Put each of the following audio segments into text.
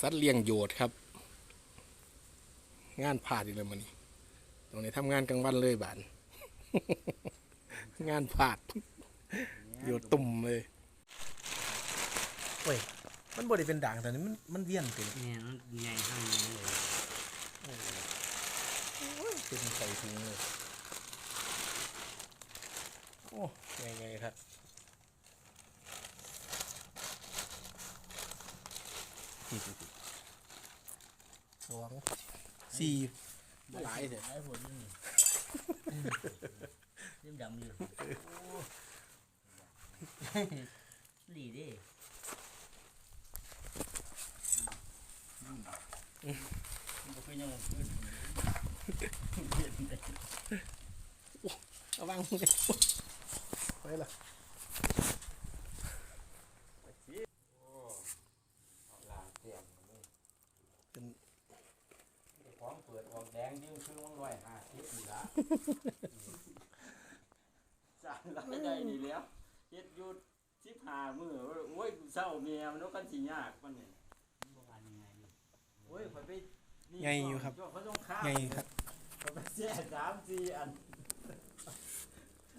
สัตว์เลี้ยงโยดครับ งานผ่าดอีกแล้วมันนี่ตรงนี้ทำงานกลางวันเลยบาน งานผ่าดโยดตุ่มเลยเว้ยมันบริเป็นด่างแต่นี้มันมันเวียนเป็นเนี่ยมันใหญ่ข้างนี้เลยเป็นใส่ถุงเลยโอ้ไงไงครับนี่ดูดิ สองสี่หลายเถอะหลายผลนี่ยิ่งดำอยู่ดีดิมันก็ยังขึ้นระวังไปละ ลางเตียมนี่ เป็น ของเปิดออกแดง ยิ่งคือมันร้อยห้าสิบนี่ละสร้างรายได้ดีแล้วเฮ็ดอยู่สิบห้ามื้อโอ้ยเศร้าเมียมันก็สิยากมันนี่โอ้ยข่อยไปนี่ไงอยู่ครับ เขาต้องข้ามไงครับข่อยไปแช่สามสี่อัน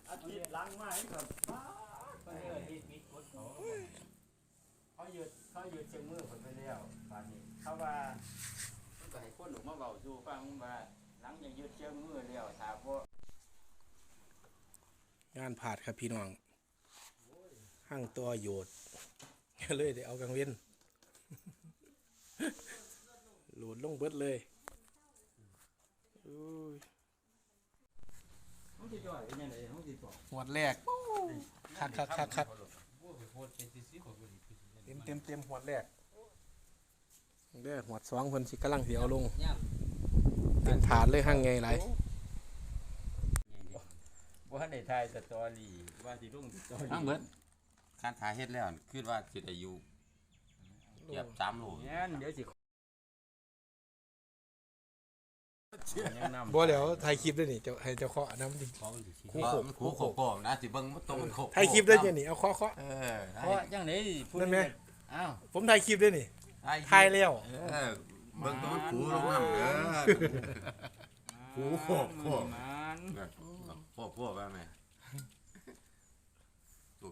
อาทิตย์หลังมาให้กับป้าเขาเออที่มิดกดเขาเขาหยุดเขาหยุดเชียงมือผลไปแล้วป่านนี้เขาว่าก็ให้คนออกมาเบาสู่ฟังว่าหลังจากยืดเชือกมือแล้วถามว่างานผาดครับพี่น้องห้างตัวโยดก็เลยได้เอากังเว้นโหลดลงเบิดเลยอุ้ยเขาจะย่อยเป็นยังไงเขาจะบอกหมวดแรกคักคักคักคักโอ้ยโคตรเป็นซิซิของคนเต็มเต็มเต็มหมวดแรก เด้อหมวดสองเพิ่นสิกำลังสิเอาลงย่เต็มฐานเลยห้างไงไรว่าในไทยสตอรี่ว่าที่รุ่งสตอรี่ทั้งเบิดการถ่ายเฮ็ดแล้วคิดว่าสิได้อยู่เกือบสามโลเนี่ยเดี๋ยวสิยังนำบ่แล้วถ่ายคลิปด้วยนี่เจ้าให้เจ้าเคาะน้ำจริงเพราะมันสิคู่คู่โขโขกกคู่โขกนะสิเบิ่งมันตรงมันโขกถ่ายคลิปด้วยนี่เอาเคาะเคาะเออเพราะยังไงพูดนั่นไหมอ้าวผมถ่ายคลิปด้วยนี่ ถ่ายถ่ายแล้วเออเบิ่งตรงมันขูลงน้ำเด้อหูโขกโขกมันพวกพวกว่าแม่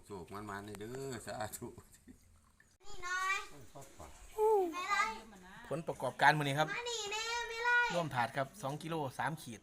สุกๆมันๆนี่เด้อสาธุนี่น้อยไม่ไรผลประกอบการมื้อนี้ครับมานี่แน่ไม่ไรร่วมถาดครับ 2 กิโล 3 ขีด